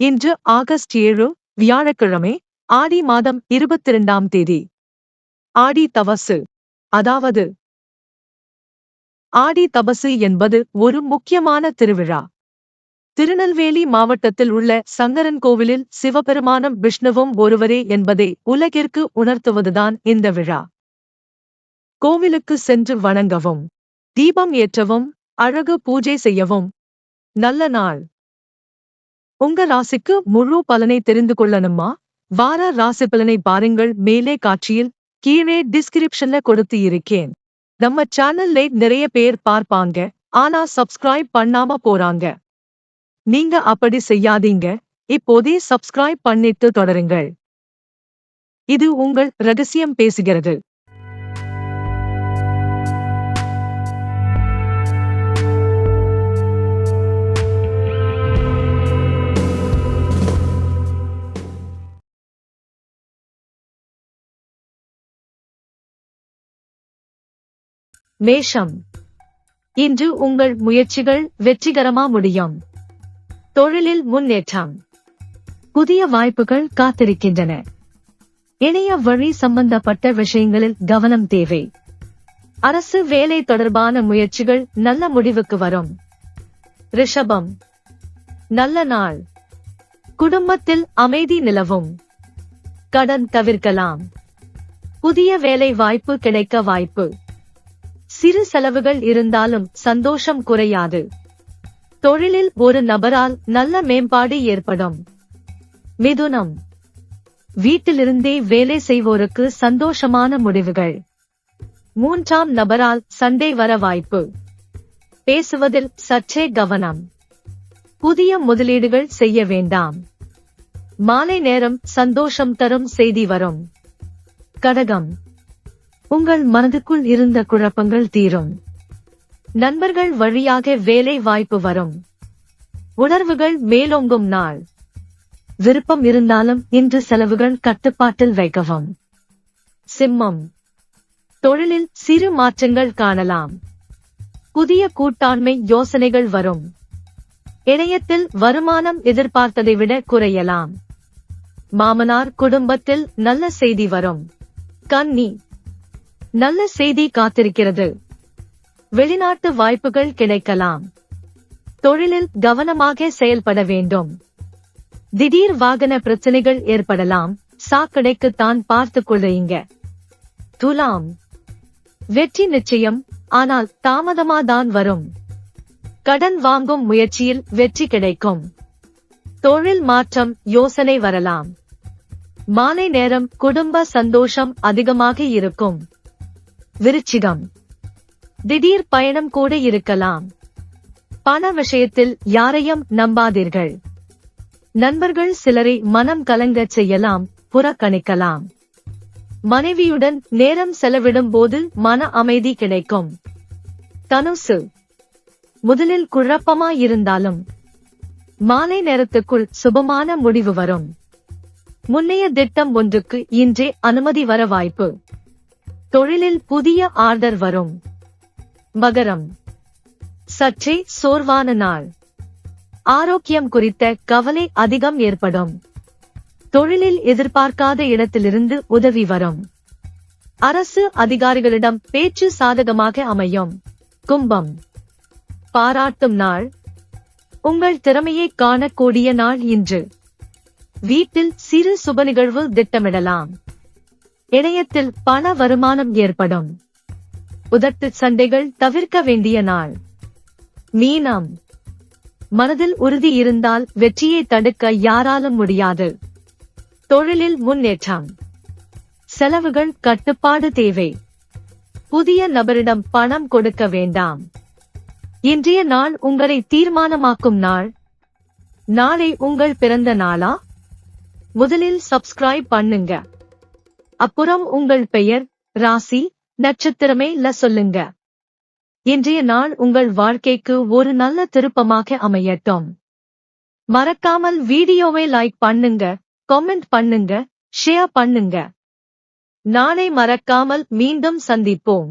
இன்று ஆகஸ்ட் ஏழு வியாழக்கிழமை ஆடி மாதம் இருபத்திரண்டாம் தேதி. ஆடி தவசு. அதாவது ஆடி தபசு என்பது ஒரு முக்கியமான திருவிழா. திருநெல்வேலி மாவட்டத்தில் உள்ள சங்கரன் கோவிலில் சிவபெருமானும் விஷ்ணுவும் ஒருவரே என்பதை உலகிற்கு உணர்த்துவதுதான் இந்த விழா. கோவிலுக்கு சென்று வணங்கவும் தீபம் ஏற்றவும் அழகு பூஜை செய்யவும் நல்ல நாள். உங்க ராசிக்கு முழு பலனை தெரிந்து கொள்ளணுமா? வார ராசி பலனை பாருங்கள். மேலே காட்சியில் கீழே டிஸ்கிரிப்ஷன்ல கொடுத்து இருக்கேன். நம்ம சேனல்ல நிறைய பேர் பார்ப்பாங்க. ஆனா சப்ஸ்கிரைப் பண்ணாம போறாங்க. நீங்க அப்படி செய்யாதீங்க. இப்போதே சப்ஸ்கிரைப் பண்ணிட்டு தொடருங்கள். இது உங்கள் ரகசியம் பேசுகிறது. மேஷம் இன்று உங்கள் முயற்சிகள் வெற்றிகரமா முடியும். தொழிலில் முன்னேற்றம். புதிய வாய்ப்புகள் காத்திருக்கின்றன. இணைய வழி சம்பந்தப்பட்ட விஷயங்களில் கவனம் தேவை. அரசு வேலை தொடர்பான முயற்சிகள் நல்ல முடிவுக்கு வரும். ரிஷபம். நல்ல நாள். குடும்பத்தில் அமைதி நிலவும். கடன் தவிர்க்கலாம். புதிய வேலை வாய்ப்பு கிடைக்க வாய்ப்பு. சிறு செலவுகள் இருந்தாலும் சந்தோஷம் குறையாது. தொழிலில் ஒரு நபரால் நல்ல மேம்பாடு ஏற்படும். மிதுனம். வீட்டிலிருந்தே வேலை செய்வோருக்கு சந்தோஷமான முடிவுகள். மூன்றாம் நபரால் சண்டை வர வாய்ப்பு. பேசுவதில் சற்றே கவனம். புதிய முதலீடுகள் செய்ய வேண்டாம். மாலை நேரம் சந்தோஷம் தரும் செய்தி வரும். கடகம். உங்கள் மனதுக்குள் இருந்த குழப்பங்கள் தீரும். நண்பர்கள் வழியாக வேலை வாய்ப்பு வரும். உணர்வுகள் மேலோங்கும் நாள். விருப்பம் இருந்தாலும் இன்று செலவுகள் கட்டுப்பாட்டில் வைக்கவும். சிம்மம். தொழிலில் சிறு மாற்றங்கள் காணலாம். புதிய கூட்டாண்மை யோசனைகள் வரும். இணையத்தில் வருமானம் எதிர்பார்த்ததை விட குறையலாம். மாமனார் குடும்பத்தில் நல்ல செய்தி வரும். கன்னி. நல்ல செய்தி காத்திருக்கிறது. வெளிநாட்டு வாய்ப்புகள் கிடைக்கலாம். தொழிலில் கவனமாக செயல்பட வேண்டும். திடீர் வாகன பிரச்சனைகள் ஏற்படலாம். சாக்கடைக்கு தான் பார்த்து கொள்ளையுங்க துலாம். வெற்றி நிச்சயம் ஆனால் தாமதமாதான் வரும். கடன் வாங்கும் முயற்சியில் வெற்றி கிடைக்கும். தொழில் மாற்றம் யோசனை வரலாம். மாலை நேரம் குடும்ப சந்தோஷம் அதிகமாக இருக்கும். விருச்சிகம். திடீர் பயணம் கூட இருக்கலாம். பண விஷயத்தில் யாரையும் நம்பாதீர்கள். நண்பர்கள் சிலரை மனம் கலங்கச் செய்யலாம் புறக்கணிக்கலாம். மனைவியுடன் நேரம் செலவிடும் போது மன அமைதி கிடைக்கும். தனுசு. முதலில் குழப்பமா இருந்தாலும் மாலை நேரத்துக்குள் சுபமான முடிவு வரும். முன்னைய திட்டம் ஒன்றுக்கு இன்றே அனுமதி வர வாய்ப்பு. தொழிலில் புதிய ஆர்டர் வரும். மகரம். சற்றே சோர்வான நாள். ஆரோக்கியம் குறித்த கவலை அதிகம் ஏற்படும். தொழிலில் எதிர்பார்க்காத இடத்திலிருந்து உதவி வரும். அரசு அதிகாரிகளிடம் பேச்சு சாதகமாக அமையும். கும்பம். பாராட்டும் நாள். உங்கள் திறமையை காணக்கூடிய நாள் இன்று. வீட்டில் சிறு சுப நிகழ்வு திட்டமிடலாம். இணையத்தில் பண வருமானம் ஏற்படும். உதட்டு சண்டைகள் தவிர்க்க வேண்டிய நாள். மீனம். மனதில் உறுதி இருந்தால் வெற்றியை தடுக்க யாராலும் முடியாது. தொழிலில் முன்னேற்றம். செலவுகள் கட்டுப்பாடு தேவை. புதிய நபரிடம் பணம் கொடுக்க வேண்டாம். இன்றைய நாள் உங்களை தீர்மானமாக்கும் நாள். நாளை உங்கள் பிறந்த நாளா? முதலில் சப்ஸ்கிரைப் பண்ணுங்க. அப்புறம் உங்கள் பெயர் ராசி நட்சத்திரமே ல சொல்லுங்க. இன்றைய நாள் உங்கள் வாழ்க்கைக்கு ஒரு நல்ல திருப்பமாக அமையட்டும். மறக்காமல் வீடியோவை லைக் பண்ணுங்க கமெண்ட் பண்ணுங்க ஷேர் பண்ணுங்க. நாளை மறக்காமல் மீண்டும் சந்திப்போம்.